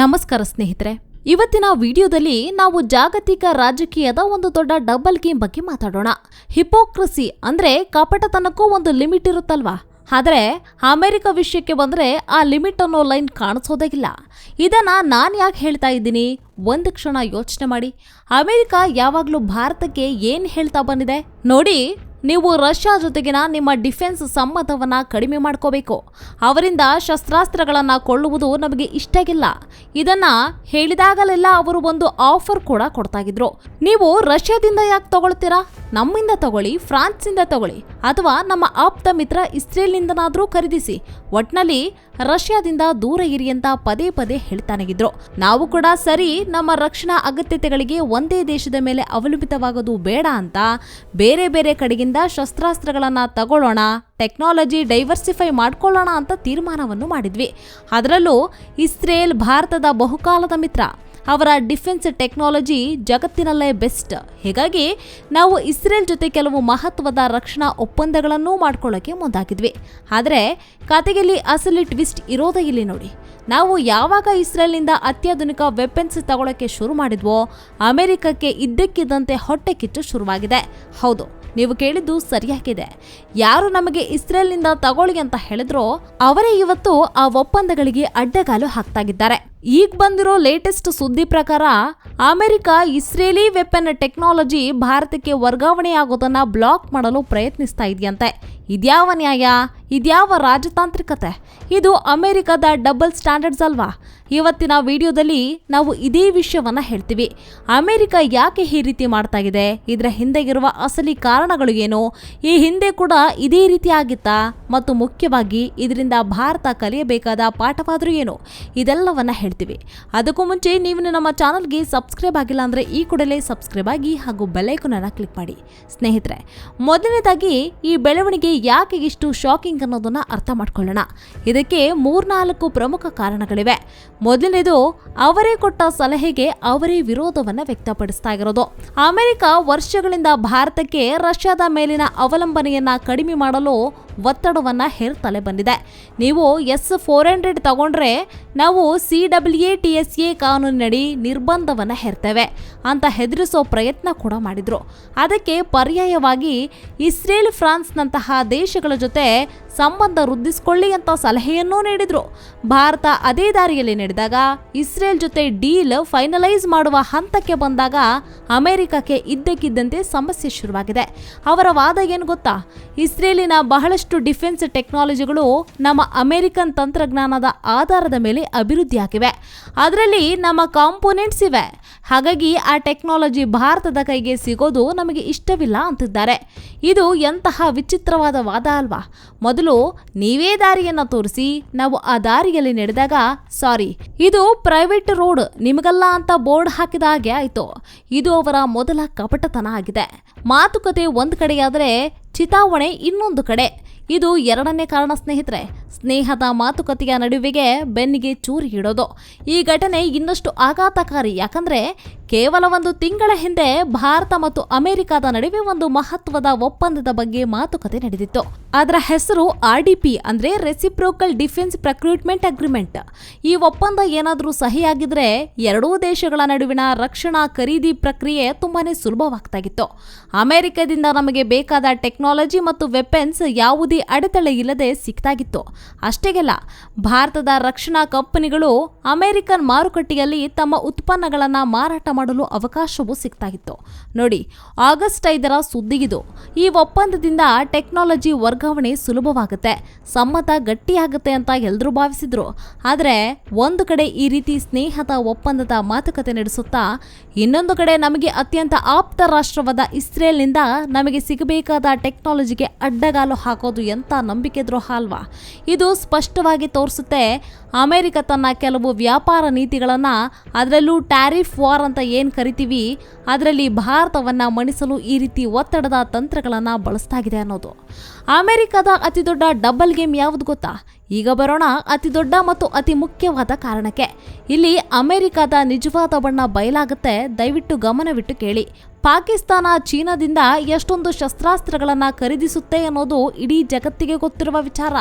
ನಮಸ್ಕಾರ ಸ್ನೇಹಿತರೆ. ಇವತ್ತಿನ ವಿಡಿಯೋದಲ್ಲಿ ನಾವು ಜಾಗತಿಕ ರಾಜಕೀಯದ ಒಂದು ದೊಡ್ಡ ಡಬಲ್ ಗೇಮ್ ಬಗ್ಗೆ ಮಾತಾಡೋಣ. ಹಿಪೋಕ್ರಸಿ ಅಂದ್ರೆ ಕಪಟತನಕ್ಕೂ ಒಂದು ಲಿಮಿಟ್ ಇರುತ್ತಲ್ವಾ? ಆದರೆ ಅಮೆರಿಕ ವಿಷಯಕ್ಕೆ ಬಂದ್ರೆ ಆ ಲಿಮಿಟ್ ಅನ್ನೋ ಲೈನ್ ಕಾಣಿಸೋದಾಗಿಲ್ಲ ಇದನ್ನ ನಾನು ಯಾಕೆ ಹೇಳ್ತಾ ಇದ್ದೀನಿ? ಒಂದು ಕ್ಷಣ ಯೋಚನೆ ಮಾಡಿ. ಅಮೆರಿಕ ಯಾವಾಗಲೂ ಭಾರತಕ್ಕೆ ಏನು ಹೇಳ್ತಾ ಬಂದಿದೆ? ನೋಡಿ ನೀವು ರಷ್ಯಾ ಜೊತೆಗಿನ ನಿಮ್ಮ ಡಿಫೆನ್ಸ್ ಸಂಬಂಧವನ್ನ ಕಡಿಮೆ ಮಾಡ್ಕೋಬೇಕು. ಅವರಿಂದ ಶಸ್ತ್ರಾಸ್ತ್ರಗಳನ್ನು ಕೊಳ್ಳುವುದು ನಮಗೆ ಇಷ್ಟಾಗಿಲ್ಲ. ಇದನ್ನ ಹೇಳಿದಾಗಲೆಲ್ಲ ಅವರು ಒಂದು ಆಫರ್ ಕೂಡ ಕೊಡ್ತಾಗಿದ್ರು ನೀವು ರಷ್ಯಾದಿಂದ ಯಾಕೆ ತಗೊಳ್ತೀರಾ? ನಮ್ಮಿಂದ ತಗೊಳ್ಳಿ ಫ್ರಾನ್ಸ್ನಿಂದ ತಗೊಳ್ಳಿ, ಅಥವಾ ನಮ್ಮ ಆಪ್ತ ಮಿತ್ರ ಇಸ್ರೇಲ್ನಿಂದನಾದರೂ ಖರೀದಿಸಿ. ಒಟ್ನಲ್ಲಿ ರಷ್ಯಾದಿಂದ ದೂರ ಇರಿ ಅಂತ ಪದೇ ಪದೇ ಹೇಳ್ತಾನೆಗಿದ್ರು ನಾವು ಕೂಡ ಸರಿ, ನಮ್ಮ ರಕ್ಷಣಾ ಅಗತ್ಯತೆಗಳಿಗೆ ಒಂದೇ ದೇಶದ ಮೇಲೆ ಅವಲಂಬಿತವಾಗೋದು ಬೇಡ ಅಂತ ಬೇರೆ ಬೇರೆ ಕಡೆಗಿಂದ ಶಸ್ತ್ರಾಸ್ತ್ರಗಳನ್ನು ತಗೊಳ್ಳೋಣ, ಟೆಕ್ನಾಲಜಿ ಡೈವರ್ಸಿಫೈ ಮಾಡ್ಕೊಳ್ಳೋಣ ಅಂತ ತೀರ್ಮಾನವನ್ನು ಮಾಡಿದ್ವಿ. ಅದರಲ್ಲೂ ಇಸ್ರೇಲ್, ಭಾರತದ ಬಹುಕಾಲದ ಮಿತ್ರ ಅವರ ಡಿಫೆನ್ಸ್ ಟೆಕ್ನಾಲಜಿ ಜಗತ್ತಿನಲ್ಲೇ ಬೆಸ್ಟ್. ಹೀಗಾಗಿ ನಾವು ಇಸ್ರೇಲ್ ಜೊತೆ ಕೆಲವು ಮಹತ್ವದ ರಕ್ಷಣಾ ಒಪ್ಪಂದಗಳನ್ನು ಮಾಡ್ಕೊಳ್ಳೋಕೆ ಮುಂದಾಗಿದ್ವಿ. ಆದರೆ ಕತೆಯಲ್ಲಿ ಅಸಲಿ ಟ್ವಿಸ್ಟ್ ಇರೋದೇ ಇಲ್ಲಿ ನೋಡಿ. ನಾವು ಯಾವಾಗ ಇಸ್ರೇಲ್ನಿಂದ ಅತ್ಯಾಧುನಿಕ ವೆಪನ್ಸ್ ತಗೊಳ್ಳೋಕೆ ಶುರು ಮಾಡಿದ್ವೋ, ಅಮೆರಿಕಕ್ಕೆ ಇದ್ದಕ್ಕಿದ್ದಂತೆ ಹೊಟ್ಟೆ ಕಿಚ್ಚು ಶುರುವಾಗಿದೆ. ಹೌದು, ನೀವು ಕೇಳಿದ್ದು ಸರಿಯಾಗಿದೆ. ಯಾರು ನಮಗೆ ಇಸ್ರೇಲ್ನಿಂದ ತಗೊಳ್ಳಿ ಅಂತ ಹೇಳಿದ್ರೋ, ಅವರೇ ಇವತ್ತು ಆ ಒಪ್ಪಂದಗಳಿಗೆ ಅಡ್ಡಗಾಲು ಹಾಕ್ತಾಗಿದ್ದಾರೆ. ಈಗ ಬಂದಿರೋ ಲೇಟೆಸ್ಟ್ ಸುದ್ದಿ ಪ್ರಕಾರ, ಅಮೆರಿಕ ಇಸ್ರೇಲಿ ವೆಪನ್ ಟೆಕ್ನಾಲಜಿ ಭಾರತಕ್ಕೆ ವರ್ಗಾವಣೆಯಾಗೋದನ್ನ ಬ್ಲಾಕ್ ಮಾಡಲು ಪ್ರಯತ್ನಿಸ್ತಾ ಇದೆಯಂತೆ. ಇದ್ಯಾವ ನ್ಯಾಯ? ಇದ್ಯಾವ ರಾಜತಾಂತ್ರಿಕತೆ? ಇದು ಅಮೆರಿಕದ ಡಬಲ್ ಸ್ಟ್ಯಾಂಡರ್ಡ್ಸ್ ಅಲ್ವಾ? ಇವತ್ತಿನ ವಿಡಿಯೋದಲ್ಲಿ ನಾವು ಇದೇ ವಿಷಯವನ್ನು ಹೇಳ್ತೀವಿ. ಅಮೆರಿಕ ಯಾಕೆ ಈ ರೀತಿ ಮಾಡ್ತಾ ಇದೆ? ಇದರ ಹಿಂದೆ ಇರುವ ಅಸಲಿ ಕಾರಣಗಳು ಏನು? ಈ ಹಿಂದೆ ಕೂಡ ಇದೇ ರೀತಿ ಆಗಿತ್ತಾ? ಮತ್ತು ಮುಖ್ಯವಾಗಿ ಇದರಿಂದ ಭಾರತ ಕಲಿಯಬೇಕಾದ ಪಾಠವಾದರೂ ಏನು? ಇದೆಲ್ಲವನ್ನ ಹೇಳ್ತೀವಿ. ಅದಕ್ಕೂ ಮುಂಚೆ ನೀವು ನಮ್ಮ ಚಾನಲ್ಗೆ ಸಬ್ಸ್ಕ್ರೈಬ್ ಆಗಿಲ್ಲ ಅಂದರೆ ಈ ಕೂಡಲೇ ಸಬ್ಸ್ಕ್ರೈಬ್ ಆಗಿ ಹಾಗೂ ಬೆಲ್ಲೈಕನನ್ನು ಕ್ಲಿಕ್ ಮಾಡಿ. ಸ್ನೇಹಿತರೆ, ಮೊದಲನೇದಾಗಿ ಈ ಬೆಳವಣಿಗೆ ಯಾಕೆ ಇಷ್ಟು ಶಾಕಿಂಗ್ ಅನ್ನೋದನ್ನ ಅರ್ಥ ಮಾಡ್ಕೊಳ್ಳೋಣ. ಇದಕ್ಕೆ ಮೂರ್ನಾಲ್ಕು ಪ್ರಮುಖ ಕಾರಣಗಳಿವೆ. ಮೊದಲನೇದು, ಅವರೇ ಕೊಟ್ಟ ಸಲಹೆಗೆ ಅವರೇ ವಿರೋಧವನ್ನು ವ್ಯಕ್ತಪಡಿಸ್ತಾ ಇರೋದು. ಅಮೆರಿಕ ವರ್ಷಗಳಿಂದ ಭಾರತಕ್ಕೆ ರಷ್ಯಾದ ಮೇಲಿನ ಅವಲಂಬನೆಯನ್ನ ಕಡಿಮೆ ಮಾಡಲು ಒತ್ತಡವನ್ನ ಹೇರ್ತಲೇ ಬಂದಿದೆ. ನೀವು ಎಸ್ ಫೋರ್ ಹಂಡ್ರೆಡ್ ತಗೊಂಡ್ರೆ ನಾವು C W A T S A ಕಾನೂನಿನಡಿ ನಿರ್ಬಂಧವನ್ನ ಹೇರ್ತೇವೆ ಅಂತ ಹೆದರಿಸೋ ಪ್ರಯತ್ನ ಕೂಡ ಮಾಡಿದ್ರು. ಅದಕ್ಕೆ ಪರ್ಯಾಯವಾಗಿ ಇಸ್ರೇಲ್, ಫ್ರಾನ್ಸ್ನಂತಹ ದೇಶಗಳ ಜೊತೆ ಸಂಬಂಧ ವೃದ್ಧಿಸಿಕೊಳ್ಳಿ ಅಂತ ಸಲಹೆಯನ್ನೂ ನೀಡಿದ್ರು. ಭಾರತ ಅದೇ ದಾರಿಯಲ್ಲಿ ನಡೆದಾಗ ಇಸ್ರೇಲ್ ಜೊತೆ ಡೀಲ್ ಫೈನಲೈಸ್ ಮಾಡುವ ಹಂತಕ್ಕೆ ಬಂದಾಗ ಅಮೆರಿಕಕ್ಕೆ ಇದ್ದಕ್ಕಿದ್ದಂತೆ ಸಮಸ್ಯೆ ಶುರುವಾಗಿದೆ. ಅವರ ವಾದ ಏನು ಗೊತ್ತಾ? ಇಸ್ರೇಲಿನ ಬಹಳಷ್ಟು ಡಿಫೆನ್ಸ್ ಟೆಕ್ನಾಲಜಿಗಳು ನಮ್ಮ ಅಮೆರಿಕನ್ ತಂತ್ರಜ್ಞಾನದ ಆಧಾರದ ಮೇಲೆ ಅಭಿವೃದ್ಧಿಯಾಗಿವೆ ಅದರಲ್ಲಿ ನಮ್ಮ ಕಾಂಪೋನೆಂಟ್ಸ್ ಇವೆ. ಹಾಗಾಗಿ ಆ ಟೆಕ್ನಾಲಜಿ ಭಾರತದ ಕೈಗೆ ಸಿಗೋದು ನಮಗೆ ಇಷ್ಟವಿಲ್ಲ ಅಂತಿದ್ದಾರೆ. ಇದು ಎಂತಹ ವಿಚಿತ್ರವಾದ ವಾದ ಅಲ್ವಾ? ಮೊದಲು ನೀವೇ ದಾರಿಯನ್ನ ತೋರಿಸಿ, ನಾವು ಆ ದಾರಿಯಲ್ಲಿ ನಡೆದಾಗ, ಸಾರಿ, ಇದು ಪ್ರೈವೇಟ್ ರೋಡ್, ನಿಮಗಲ್ಲ ಅಂತ ಬೋರ್ಡ್ ಹಾಕಿದ ಹಾಗೆ ಆಯ್ತು. ಇದು ಅವರ ಮೊದಲ ಕಪಟತನ ಆಗಿದೆ. ಮಾತುಕತೆ ಒಂದು ಕಡೆಯಾದರೆ ಚಿತಾವಣೆ ಇನ್ನೊಂದು ಕಡೆ. ಇದು ಎರಡನೇ ಕಾರಣ ಸ್ನೇಹಿತರೆ. ಸ್ನೇಹದ ಮಾತುಕತೆಯ ನಡುವೆಗೆ ಬೆನ್ನಿಗೆ ಚೂರಿ ಇಡೋದು ಈ ಘಟನೆ ಇನ್ನಷ್ಟು ಆಘಾತಕಾರಿ. ಯಾಕಂದ್ರೆ ಕೇವಲ ಒಂದು ತಿಂಗಳ ಹಿಂದೆ ಭಾರತ ಮತ್ತು ಅಮೆರಿಕದ ನಡುವೆ ಒಂದು ಮಹತ್ವದ ಒಪ್ಪಂದದ ಬಗ್ಗೆ ಮಾತುಕತೆ ನಡೆದಿತ್ತು. ಅದರ ಹೆಸರು ಆರ್ ಅಂದ್ರೆ ರೆಸಿಪ್ರೋಕಲ್ ಡಿಫೆನ್ಸ್ ಪ್ರಕ್ರೂಟ್ಮೆಂಟ್ ಅಗ್ರಿಮೆಂಟ್ ಈ ಒಪ್ಪಂದ ಏನಾದರೂ ಸಹಿಯಾಗಿದ್ರೆ ಎರಡೂ ದೇಶಗಳ ನಡುವಿನ ರಕ್ಷಣಾ ಖರೀದಿ ಪ್ರಕ್ರಿಯೆ ತುಂಬಾನೇ ಸುಲಭವಾಗ್ತಾಗಿತ್ತು. ಅಮೆರಿಕದಿಂದ ನಮಗೆ ಬೇಕಾದ ಟೆಕ್ನಾಲಜಿ ಮತ್ತು ವೆಪನ್ಸ್ ಯಾವುದೇ ಅಡೆತಡೆ ಇಲ್ಲದೆ ಸಿಕ್ತಾಗಿತ್ತು. ಅಷ್ಟೇಗೆಲ್ಲ, ಭಾರತದ ರಕ್ಷಣಾ ಕಂಪನಿಗಳು ಅಮೆರಿಕನ್ ಮಾರುಕಟ್ಟೆಯಲ್ಲಿ ತಮ್ಮ ಉತ್ಪನ್ನಗಳನ್ನು ಮಾರಾಟ ಮಾಡಲು ಅವಕಾಶವೂ ಸಿಗ್ತಾಯಿತ್ತು. ನೋಡಿ, ಆಗಸ್ಟ್ ಐದರ ಸುದ್ದಿಗಿದು ಈ ಒಪ್ಪಂದದಿಂದ ಟೆಕ್ನಾಲಜಿ ವರ್ಗಾವಣೆ ಸುಲಭವಾಗುತ್ತೆ, ಸಮ್ಮತ ಗಟ್ಟಿಯಾಗುತ್ತೆ ಅಂತ ಎಲ್ಲರೂ ಭಾವಿಸಿದ್ರು. ಆದರೆ, ಒಂದು ಕಡೆ ಈ ರೀತಿ ಸ್ನೇಹದ ಒಪ್ಪಂದದ ಮಾತುಕತೆ ನಡೆಸುತ್ತಾ, ಇನ್ನೊಂದು ಕಡೆ ನಮಗೆ ಅತ್ಯಂತ ಆಪ್ತ ರಾಷ್ಟ್ರವಾದ ಇಸ್ರೇಲ್ನಿಂದ ನಮಗೆ ಸಿಗಬೇಕಾದ ಟೆಕ್ನಾಲಜಿಗೆ ಅಡ್ಡಗಾಲು ಹಾಕೋದು ಎಂಥ ನಂಬಿಕೆ ದ್ರೋಹ ಅಲ್ವಾ ಇದು ಸ್ಪಷ್ಟವಾಗಿ ತೋರಿಸುತ್ತೆ. ಅಮೆರಿಕ ತನ್ನ ಕೆಲವು ವ್ಯಾಪಾರ ನೀತಿಗಳನ್ನು ಅದರಲ್ಲೂ ಟ್ಯಾರಿಫ್ ವಾರ್ ಅಂತ ಏನು ಕರಿತೀವಿ, ಅದರಲ್ಲಿ ಭಾರತವನ್ನು ಮಣಿಸಲು ಈ ರೀತಿ ಒತ್ತಡದ ತಂತ್ರಗಳನ್ನು ಬಳಸ್ತಾಗಿದೆ ಅನ್ನೋದು. ಅಮೆರಿಕದ ಅತಿ ದೊಡ್ಡ ಡಬಲ್ ಗೇಮ್ ಯಾವುದು ಗೊತ್ತಾ? ಈಗ ಬರೋಣ ಅತಿ ದೊಡ್ಡ ಮತ್ತು ಅತಿ ಮುಖ್ಯವಾದ ಕಾರಣಕ್ಕೆ. ಇಲ್ಲಿ ಅಮೆರಿಕದ ನಿಜವಾದ ಬಣ್ಣ ಬಯಲಾಗುತ್ತೆ. ದಯವಿಟ್ಟು ಗಮನವಿಟ್ಟು ಕೇಳಿ. ಪಾಕಿಸ್ತಾನ ಚೀನಾದಿಂದ ಎಷ್ಟೊಂದು ಶಸ್ತ್ರಾಸ್ತ್ರಗಳನ್ನು ಖರೀದಿಸುತ್ತೆ ಅನ್ನೋದು ಇಡೀ ಜಗತ್ತಿಗೆ ಗೊತ್ತಿರುವ ವಿಚಾರ.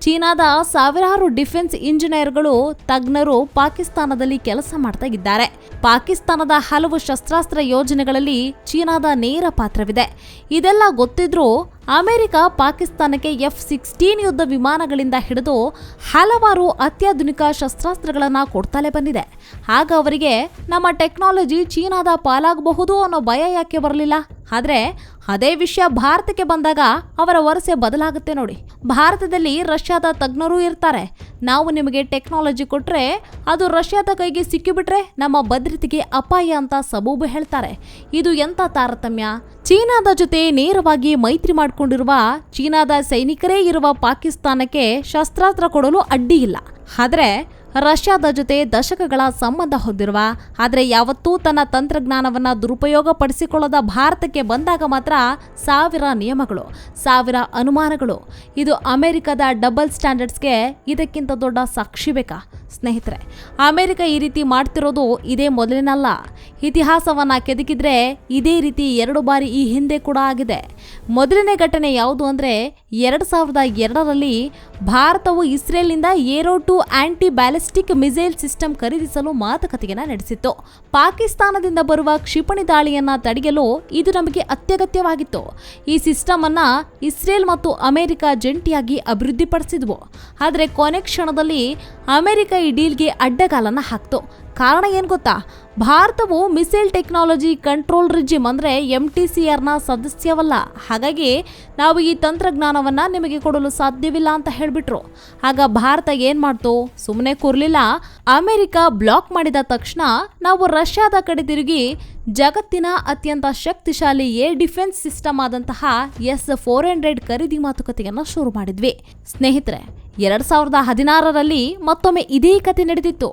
ಚೀನಾದ ಸಾವಿರಾರು ಡಿಫೆನ್ಸ್ ಇಂಜಿನಿಯರ್ಗಳು, ತಜ್ಞರು ಪಾಕಿಸ್ತಾನದಲ್ಲಿ ಕೆಲಸ ಮಾಡ್ತಾ ಇದ್ದಾರೆ. ಪಾಕಿಸ್ತಾನದ ಹಲವು ಶಸ್ತ್ರಾಸ್ತ್ರ ಯೋಜನೆಗಳಲ್ಲಿ ಚೀನಾದ ನೇರ ಪಾತ್ರವಿದೆ. ಇದೆಲ್ಲ ಗೊತ್ತಿದ್ರೂ ಅಮೆರಿಕ ಪಾಕಿಸ್ತಾನಕ್ಕೆ ಎಫ್ ಸಿಕ್ಸ್ಟೀನ್ ಯುದ್ಧ ವಿಮಾನಗಳಿಂದ ಹಿಡಿದು ಹಲವಾರು ಅತ್ಯಾಧುನಿಕ ಶಸ್ತ್ರಾಸ್ತ್ರಗಳನ್ನು ಕೊಡ್ತಲೇ ಬಂದಿದೆ. ಆಗ ಅವರಿಗೆ, ನಮ್ಮ ಟೆಕ್ನಾಲಜಿ ಚೀನಾದ ಪಾಲಾಗಬಹುದು ಅನ್ನೋ ಭಯ ಯಾಕೆ ಬರಲಿಲ್ಲ? ಆದರೆ ಅದೇ ವಿಷಯ ಭಾರತಕ್ಕೆ ಬಂದಾಗ ಅವರ ವರಸೆ ಬದಲಾಗುತ್ತೆ ನೋಡಿ. ಭಾರತದಲ್ಲಿ ರಷ್ಯಾದ ತಜ್ಞರು ಇರ್ತಾರೆ. ನಾವು ನಿಮಗೆ ಟೆಕ್ನಾಲಜಿ ಕೊಟ್ಟರೆ ಅದು ರಷ್ಯಾದ ಕೈಗೆ ಸಿಕ್ಕಿಬಿಟ್ರೆ ನಮ್ಮ ಭದ್ರತೆಗೆ ಅಪಾಯ ಅಂತ ಸಬೂಬು ಹೇಳ್ತಾರೆ. ಇದು ಎಂಥ ತಾರತಮ್ಯ? ಚೀನಾದ ಜೊತೆ ನೇರವಾಗಿ ಮೈತ್ರಿ ಮಾಡಿಕೊಂಡಿರುವ ಚೀನಾದ ಸೈನಿಕರೇ ಇರುವ ಪಾಕಿಸ್ತಾನಕ್ಕೆ ಶಸ್ತ್ರಾಸ್ತ್ರ ಕೊಡಲು ಅಡ್ಡಿ ಇಲ್ಲ. ಆದರೆ ರಷ್ಯಾದ ಜೊತೆ ದಶಕಗಳ ಸಂಬಂಧ ಹೊಂದಿರುವ, ಆದರೆ ಯಾವತ್ತೂ ತನ್ನ ತಂತ್ರಜ್ಞಾನವನ್ನು ದುರುಪಯೋಗ ಪಡಿಸಿಕೊಳ್ಳದ ಭಾರತಕ್ಕೆ ಬಂದಾಗ ಮಾತ್ರ ಸಾವಿರ ನಿಯಮಗಳು, ಸಾವಿರ ಅನುಮಾನಗಳು. ಇದು ಅಮೆರಿಕದ ಡಬಲ್ ಸ್ಟ್ಯಾಂಡರ್ಡ್ಸ್ಗೆ ಇದಕ್ಕಿಂತ ದೊಡ್ಡ ಸಾಕ್ಷಿ ಬೇಕಾ? ಸ್ನೇಹಿತರೆ, ಅಮೆರಿಕ ಈ ರೀತಿ ಮಾಡ್ತಿರೋದು ಇದೇ ಮೊದಲಿನಲ್ಲ. ಇತಿಹಾಸವನ್ನು ಕೆದಕಿದ್ರೆ ಇದೇ ರೀತಿ ಎರಡು ಬಾರಿ ಈ ಹಿಂದೆ ಕೂಡ ಆಗಿದೆ. ಮೊದಲನೇ ಘಟನೆ ಯಾವುದು ಅಂದರೆ, ಎರಡು ಸಾವಿರದ ಎರಡರಲ್ಲಿ ಭಾರತವು ಇಸ್ರೇಲ್ನಿಂದ arrow two anti ballistic missile system ಖರೀದಿಸಲು ಮಾತುಕತೆಯನ್ನ ನಡೆಸಿತ್ತು. ಪಾಕಿಸ್ತಾನದಿಂದ ಬರುವ ಕ್ಷಿಪಣಿ ದಾಳಿಯನ್ನು ತಡೆಯಲು ಇದು ನಮಗೆ ಅತ್ಯಗತ್ಯವಾಗಿತ್ತು. ಈ ಸಿಸ್ಟಮ್ ಇಸ್ರೇಲ್ ಮತ್ತು ಅಮೆರಿಕ ಜಂಟಿಯಾಗಿ ಅಭಿವೃದ್ಧಿಪಡಿಸಿದ್ವು. ಆದರೆ ಕೊನೆ ಕ್ಷಣದಲ್ಲಿ ಅಮೆರಿಕ ಈ ಡೀಲ್ಗೆ ಅಡ್ಡಗಾಲನ್ನು ಹಾಕ್ತು. ಕಾರಣ ಏನು ಗೊತ್ತಾ? ಭಾರತವು ಮಿಸೈಲ್ ಟೆಕ್ನಾಲಜಿ ಕಂಟ್ರೋಲ್ ರಿಜಿಮ್ ಅಂದರೆ ಎಂ ಟಿ ಸಿ ಆರ್ನ ಸದಸ್ಯವಲ್ಲ. ಹಾಗಾಗಿ ನಾವು ಈ ತಂತ್ರಜ್ಞಾನವನ್ನು ನಿಮಗೆ ಕೊಡಲು ಸಾಧ್ಯವಿಲ್ಲ ಅಂತ ಹೇಳಿಬಿಟ್ರು. ಆಗ ಭಾರತ ಏನು ಮಾಡ್ತು? ಸುಮ್ಮನೆ ಕೂರ್ಲಿಲ್ಲ. ಅಮೆರಿಕ ಬ್ಲಾಕ್ ಮಾಡಿದ ತಕ್ಷಣ ನಾವು ರಷ್ಯಾದ ಕಡೆ ತಿರುಗಿ ಜಗತ್ತಿನ ಅತ್ಯಂತ ಶಕ್ತಿಶಾಲಿ ಏರ್ ಡಿಫೆನ್ಸ್ ಸಿಸ್ಟಮ್ ಆದಂತಹ ಎಸ್ ಫೋರ್ ಹಂಡ್ರೆಡ್ ಖರೀದಿ ಮಾತುಕತೆಯನ್ನು ಶುರು ಮಾಡಿದ್ವಿ. ಸ್ನೇಹಿತರೆ ಎರಡ್ ಸಾವಿರದ ಹದಿನಾರರಲ್ಲಿ ಮತ್ತೊಮ್ಮೆ ಇದೇ ಕತೆ ನಡೆದಿತ್ತು.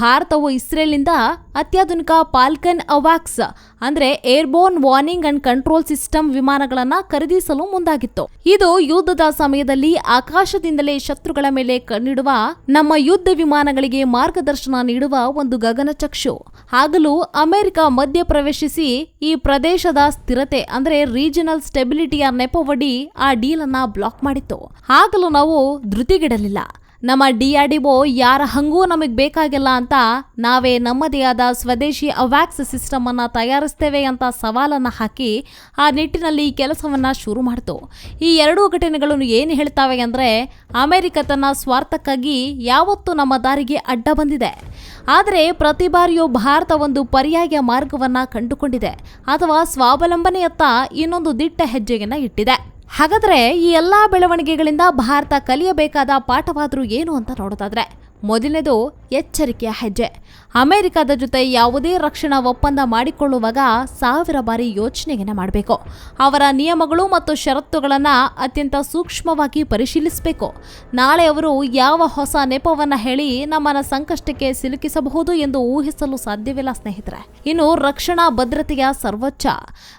ಭಾರತವು ಇಸ್ರೇಲ್ನಿಂದ ಅತ್ಯಾಧುನಿಕ ಪಾಲ್ಕನ್ ಅವಾಕ್ಸ್, ಅಂದ್ರೆ airborne warning and control system ವಿಮಾನಗಳನ್ನ ಖರೀದಿಸಲು ಮುಂದಾಗಿತ್ತು. ಇದು ಯುದ್ಧದ ಸಮಯದಲ್ಲಿ ಆಕಾಶದಿಂದಲೇ ಶತ್ರುಗಳ ಮೇಲೆ ಕಣ್ಣಿಡುವ, ನಮ್ಮ ಯುದ್ಧ ವಿಮಾನಗಳಿಗೆ ಮಾರ್ಗದರ್ಶನ ನೀಡುವ ಒಂದು ಗಗನಚಕ್ಷು ಆಗಲೂ ಅಮೆರಿಕ ಮಧ್ಯ ಪ್ರವೇಶಿಸಿ ಈ ಪ್ರದೇಶದ ಸ್ಥಿರತೆ, ಅಂದ್ರೆ ರೀಜನಲ್ ಸ್ಟೆಬಿಲಿಟಿಯ ನೆಪವಡಿ ಆ ಡೀಲ್ ಅನ್ನ ಬ್ಲಾಕ್ ಮಾಡಿತ್ತು. ಆಗಲೂ ನಾವು ಧೃತಿಗಿಡಲಿಲ್ಲ ನಮ್ಮ ಡಿಆರ್ಡಿಒ ಯಾರ ಹಂಗೂ ನಮಗೆ ಬೇಕಾಗಿಲ್ಲ ಅಂತ ನಾವೇ ನಮ್ಮದೇ ಆದ ಸ್ವದೇಶಿ ಅವ್ಯಾಕ್ಸ್ ಸಿಸ್ಟಮ್ ಅನ್ನ ತಯಾರಿಸ್ತೇವೆ ಅಂತ ಸವಾಲನ್ನ ಹಾಕಿ ಆ ನಿಟ್ಟಿನಲ್ಲಿ ಕೆಲಸವನ್ನ ಶುರು ಮಾಡಿತು. ಈ ಎರಡೂ ಘಟನೆಗಳನ್ನು ಏನು ಹೇಳ್ತಾವೆ ಅಂದ್ರೆ ಅಮೆರಿಕ ತನ್ನ ಸ್ವಾರ್ಥಕ್ಕಾಗಿ ಯಾವತ್ತೂ ನಮ್ಮ ದಾರಿಗೆ ಅಡ್ಡ ಬಂದಿದೆ. ಆದರೆ ಪ್ರತಿ ಬಾರಿಯೂ ಭಾರತ ಒಂದು ಪರ್ಯಾಯ ಮಾರ್ಗವನ್ನ ಕಂಡುಕೊಂಡಿದೆ ಅಥವಾ ಸ್ವಾವಲಂಬನೆಯತ್ತ ಇನ್ನೊಂದು ದಿಟ್ಟ ಹೆಜ್ಜೆಯನ್ನ ಇಟ್ಟಿದೆ. ಹಾಗಾದ್ರೆ ಈ ಎಲ್ಲಾ ಬೆಳವಣಿಗೆಗಳಿಂದ ಭಾರತ ಕಲಿಯಬೇಕಾದ ಪಾಠವಾದರೂ ಏನು ಅಂತ ನೋಡೋದಾದ್ರೆ ಮೊದಲನೇದು ಎಚ್ಚರಿಕೆಯ ಹೆಜ್ಜೆ. ಅಮೆರಿಕದ ಜೊತೆ ಯಾವುದೇ ರಕ್ಷಣಾ ಒಪ್ಪಂದ ಮಾಡಿಕೊಳ್ಳುವಾಗ ಸಾವಿರ ಬಾರಿ ಯೋಚನೆಯನ್ನು ಮಾಡಬೇಕು. ಅವರ ನಿಯಮಗಳು ಮತ್ತು ಷರತ್ತುಗಳನ್ನು ಅತ್ಯಂತ ಸೂಕ್ಷ್ಮವಾಗಿ ಪರಿಶೀಲಿಸಬೇಕು. ನಾಳೆ ಅವರು ಯಾವ ಹೊಸ ನೆಪವನ್ನು ಹೇಳಿ ನಮ್ಮನ್ನು ಸಂಕಷ್ಟಕ್ಕೆ ಸಿಲುಕಿಸಬಹುದು ಎಂದು ಊಹಿಸಲು ಸಾಧ್ಯವಿಲ್ಲ ಸ್ನೇಹಿತರೆ. ಇನ್ನು ರಕ್ಷಣಾ ಭದ್ರತೆಯ ಸರ್ವೋಚ್ಚ.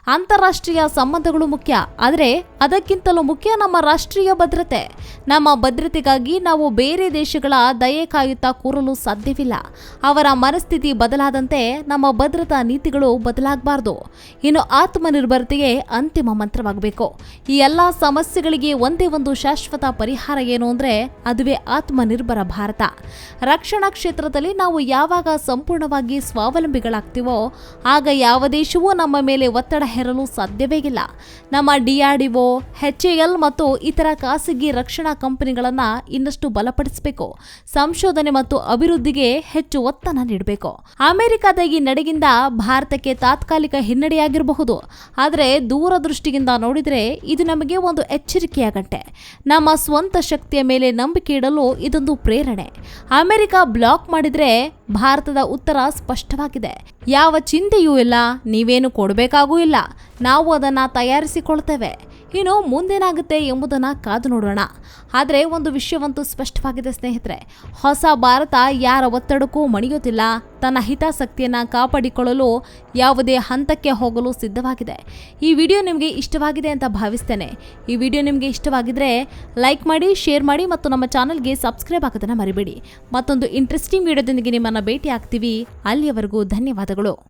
ಅಂತಾರಾಷ್ಟ್ರೀಯ ಸಂಬಂಧಗಳು ಮುಖ್ಯ. ಆದರೆ ಅದಕ್ಕಿಂತಲೂ ಮುಖ್ಯ ನಮ್ಮ ರಾಷ್ಟ್ರೀಯ ಭದ್ರತೆ. ನಮ್ಮ ಭದ್ರತೆಗಾಗಿ ನಾವು ಬೇರೆ ದೇಶಗಳ ದಯೆ ಕಾಯುತ್ತಾ ಕೂರಲು ಸಾಧ್ಯವಿಲ್ಲ. ಅವರ ಮನಸ್ಥಿತಿ ಬದಲಾದಂತೆ ನಮ್ಮ ಭದ್ರತಾ ನೀತಿಗಳು ಬದಲಾಗಬಾರದು. ಇನ್ನು ಆತ್ಮನಿರ್ಭರತೆಯೇ ಅಂತಿಮ ಮಂತ್ರವಾಗಬೇಕು. ಈ ಎಲ್ಲ ಸಮಸ್ಯೆಗಳಿಗೆ ಒಂದೇ ಒಂದು ಶಾಶ್ವತ ಪರಿಹಾರ ಏನು ಅಂದ್ರೆ ಅದುವೇ ಆತ್ಮನಿರ್ಭರ ಭಾರತ. ರಕ್ಷಣಾ ಕ್ಷೇತ್ರದಲ್ಲಿ ನಾವು ಯಾವಾಗ ಸಂಪೂರ್ಣವಾಗಿ ಸ್ವಾವಲಂಬಿಗಳಾಗ್ತೀವೋ, ಆಗ ಯಾವ ದೇಶವೂ ನಮ್ಮ ಮೇಲೆ ಒತ್ತಡ ಹೇರಲು ಸಾಧ್ಯವೇ ಇಲ್ಲ. ನಮ್ಮ ಡಿಆರ್ಡಿಒ ಎಲ್ ಮತ್ತು ಇತರ ಖಾಸಗಿ ರಕ್ಷಣಾ ಕಂಪನಿಗಳನ್ನು ಇನ್ನಷ್ಟು ಬಲಪಡಿಸಬೇಕು. ಸಂಶೋಧನೆ ಮತ್ತು ಅಭಿವೃದ್ಧಿಗೆ ಹೆಚ್ಚು ಒತ್ತನ್ನು ನೀಡಬೇಕು. ಅಮೆರಿಕದ ಈ ನಡೆಗಿಂದ ಭಾರತಕ್ಕೆ ತಾತ್ಕಾಲಿಕ ಹಿನ್ನಡೆಯಾಗಿರಬಹುದು. ಆದರೆ ದೂರದೃಷ್ಟಿಯಿಂದ ನೋಡಿದರೆ ಇದು ನಮಗೆ ಒಂದು ಎಚ್ಚರಿಕೆಯ ಗಂಟೆ. ನಮ್ಮ ಸ್ವಂತ ಶಕ್ತಿಯ ಮೇಲೆ ನಂಬಿಕೆ ಇಡಲು ಇದೊಂದು ಪ್ರೇರಣೆ. ಅಮೆರಿಕ ಬ್ಲಾಕ್ ಮಾಡಿದ್ರೆ ಭಾರತದ ಉತ್ತರ ಸ್ಪಷ್ಟವಾಗಿದೆ. ಯಾವ ಚಿಂತೆಯೂ ಇಲ್ಲ, ನೀವೇನು ಕೊಡಬೇಕಾಗೂ ಇಲ್ಲ. ನಾವು ಅದನ್ನು ತಯಾರಿಸಿಕೊಳ್ತೇವೆ. ಇನ್ನು ಮುಂದೇನಾಗುತ್ತೆ ಎಂಬುದನ್ನು ಕಾದು ನೋಡೋಣ. ಆದರೆ ಒಂದು ವಿಷಯವಂತೂ ಸ್ಪಷ್ಟವಾಗಿದೆ ಸ್ನೇಹಿತರೆ. ಹೊಸ ಭಾರತ ಯಾರ ಒತ್ತಡಕ್ಕೂ ಮಣಿಯುತ್ತಿಲ್ಲ ತನ್ನ ಹಿತಾಸಕ್ತಿಯನ್ನು ಕಾಪಾಡಿಕೊಳ್ಳಲು ಯಾವುದೇ ಹಂತಕ್ಕೆ ಹೋಗಲು ಸಿದ್ಧವಾಗಿದೆ. ಈ ವಿಡಿಯೋ ನಿಮಗೆ ಇಷ್ಟವಾಗಿದೆ ಅಂತ ಭಾವಿಸ್ತೇನೆ. ಈ ವಿಡಿಯೋ ನಿಮಗೆ ಇಷ್ಟವಾಗಿದ್ದರೆ ಲೈಕ್ ಮಾಡಿ, ಶೇರ್ ಮಾಡಿ ಮತ್ತು ನಮ್ಮ ಚಾನಲ್ಗೆ ಸಬ್ಸ್ಕ್ರೈಬ್ ಆಗೋದನ್ನು ಮರಿಬೇಡಿ. ಮತ್ತೊಂದು ಇಂಟ್ರೆಸ್ಟಿಂಗ್ ವಿಡಿಯೋದೊಂದಿಗೆ ನಿಮ್ಮನ್ನು ಭೇಟಿ ಆಗ್ತೀವಿ ಅಲ್ಲಿಯವರೆಗೂ ಧನ್ಯವಾದಗಳು.